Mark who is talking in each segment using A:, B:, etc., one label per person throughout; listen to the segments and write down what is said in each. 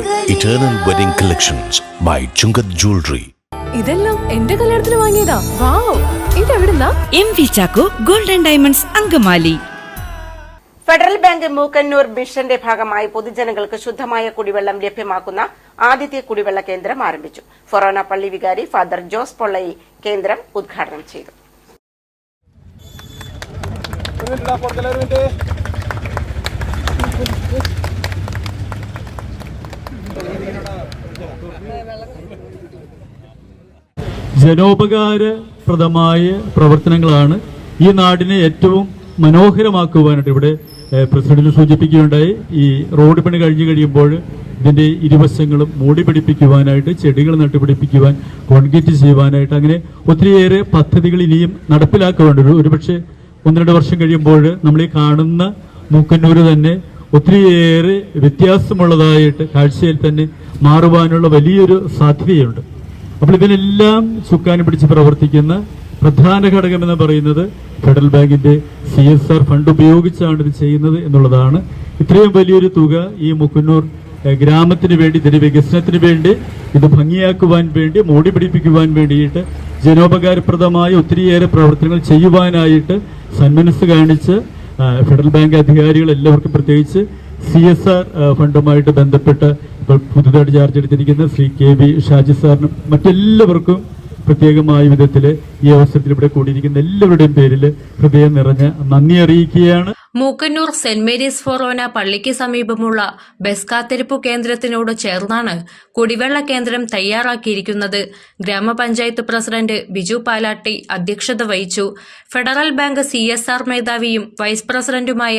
A: Eternal Wedding Collections by Chungath Jewelry.
B: ഇതെല്ലാം എന്റെ കല്യാണത്തിന് വാങ്ങിയതാ. Wow. ഇതെവിടുന്നാ?
C: M V Chacko golden diamonds Angamaly.
D: Federal Bank Mookkannoor മിഷന്റെ ഭാഗമായി പൊതുജനങ്ങൾക്ക് ശുദ്ധമായ കുടിവെള്ളം ലഭ്യമാക്കുന്ന ആദ്യത്തെ കുടിവെള്ള കേന്ദ്രം ആരംഭിച്ചു. ഫൊറോന പള്ളി വികാരി ഫാദർ ജോസ് പൊള്ളയി കേന്ദ്രം ഉദ്ഘാടനം ചെയ്തു.
E: ജനോപകാരപ്രദമായ പ്രവർത്തനങ്ങളാണ് ഈ നാടിനെ ഏറ്റവും മനോഹരമാക്കുവാനായിട്ട് ഇവിടെ പ്രസിഡന്റ് സൂചിപ്പിക്കുകയുണ്ടായി. ഈ റോഡ് പണി കഴിഞ്ഞു കഴിയുമ്പോൾ ഇതിന്റെ ഇരുവശങ്ങളും മൂടി പിടിപ്പിക്കുവാനായിട്ട് ചെടികൾ നട്ടുപിടിപ്പിക്കുവാൻ കോൺക്രീറ്റ് ചെയ്യുവാനായിട്ട് അങ്ങനെ ഒത്തിരിയേറെ പദ്ധതികൾ ഇനിയും നടപ്പിലാക്കുവാനുണ്ട്. ഒരു- ഒരുപക്ഷെ ഒന്ന് രണ്ട് വർഷം കഴിയുമ്പോൾ നമ്മൾ ഈ കാണുന്ന മൂക്കന്നൂര് തന്നെ ഒത്തിരിയേറെ വ്യത്യാസമുള്ളതായിട്ട് കാഴ്ചയിൽ തന്നെ മാറുവാനുള്ള വലിയൊരു സാധ്യതയുണ്ട്. അപ്പോൾ ഇതിനെല്ലാം ചുക്കാനും പിടിച്ച് പ്രവർത്തിക്കുന്ന പ്രധാന ഘടകം എന്ന് പറയുന്നത് ഫെഡറൽ ബാങ്കിന്റെ സി എസ് ആർ ഫണ്ട് ഉപയോഗിച്ചാണ് ഇത് ചെയ്യുന്നത് എന്നുള്ളതാണ്. ഇത്രയും വലിയൊരു തുക ഈ മുക്കുന്നൂർ ഗ്രാമത്തിന് വേണ്ടി ഇതിന്റെ വികസനത്തിന് വേണ്ടി ഇത് ഭംഗിയാക്കുവാൻ വേണ്ടി മോടി പിടിപ്പിക്കുവാൻ വേണ്ടിയിട്ട് ജനോപകാരപ്രദമായ ഒത്തിരിയേറെ പ്രവർത്തനങ്ങൾ ചെയ്യുവാനായിട്ട് സന്മനസ് കാണിച്ച് ഫെഡറൽ ബാങ്ക് അധികാരികൾ എല്ലാവർക്കും പ്രത്യേകിച്ച് സി എസ് ആർ ഫണ്ടുമായിട്ട് ബന്ധപ്പെട്ട് ഇപ്പോൾ പുതുതായിട്ട് ചാർജ് എടുത്തിരിക്കുന്ന ശ്രീ കെ വി ഷാജി സാറിനും മറ്റെല്ലാവർക്കും പ്രത്യേകമായ വിധത്തിൽ ഈ അവസരത്തിൽ ഇവിടെ കൂടിയിരിക്കുന്ന എല്ലാവരുടെയും പേരിൽ ഹൃദയം നിറഞ്ഞ നന്ദി അറിയിക്കുകയാണ്.
F: മൂക്കന്നൂർ സെന്റ് മേരീസ് ഫൊറോന പള്ളിക്ക് സമീപമുള്ള ബസ് കാത്തിരിപ്പു കേന്ദ്രത്തിനോട് ചേർന്നാണ് കുടിവെള്ള കേന്ദ്രം തയ്യാറാക്കിയിരിക്കുന്നത്. ഗ്രാമപഞ്ചായത്ത് പ്രസിഡന്റ് ബിജു പാലാട്ടി അധ്യക്ഷത വഹിച്ചു. Federal Bank C S R മേധാവിയും വൈസ് പ്രസിഡന്റുമായ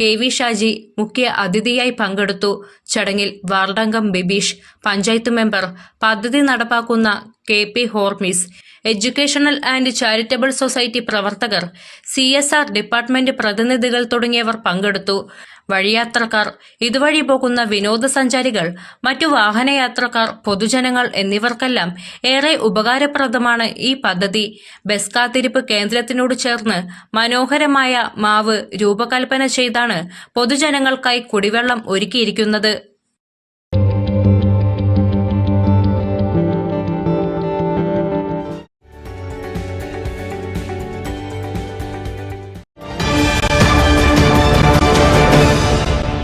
F: കെ വി ഷാജി മുഖ്യ അതിഥിയായി പങ്കെടുത്തു. ചടങ്ങിൽ വാർഡംഗം ബിബീഷ് പഞ്ചായത്ത് മെമ്പർ പദ്ധതി നടപ്പാക്കുന്ന K P Hormis Educational and Charitable Society പ്രവർത്തകർ സി എസ് ആർ ഡിപ്പാർട്ട്മെന്റ് പ്രതിനിധികൾ തുടങ്ങിയവർ പങ്കെടുത്തു. വഴിയാത്രക്കാർ ഇതുവഴി പോകുന്ന വിനോദസഞ്ചാരികൾ മറ്റു വാഹനയാത്രക്കാർ പൊതുജനങ്ങൾ എന്നിവർക്കെല്ലാം ഏറെ ഉപകാരപ്രദമാണ് ഈ പദ്ധതി. ബസ് കാത്തിരിപ്പ് കേന്ദ്രത്തിനോട് ചേർന്ന് മനോഹരമായ മാവ് രൂപകൽപ്പന ചെയ്താണ് പൊതുജനങ്ങൾക്കായി കുടിവെള്ളം ഒരുക്കിയിരിക്കുന്നത്.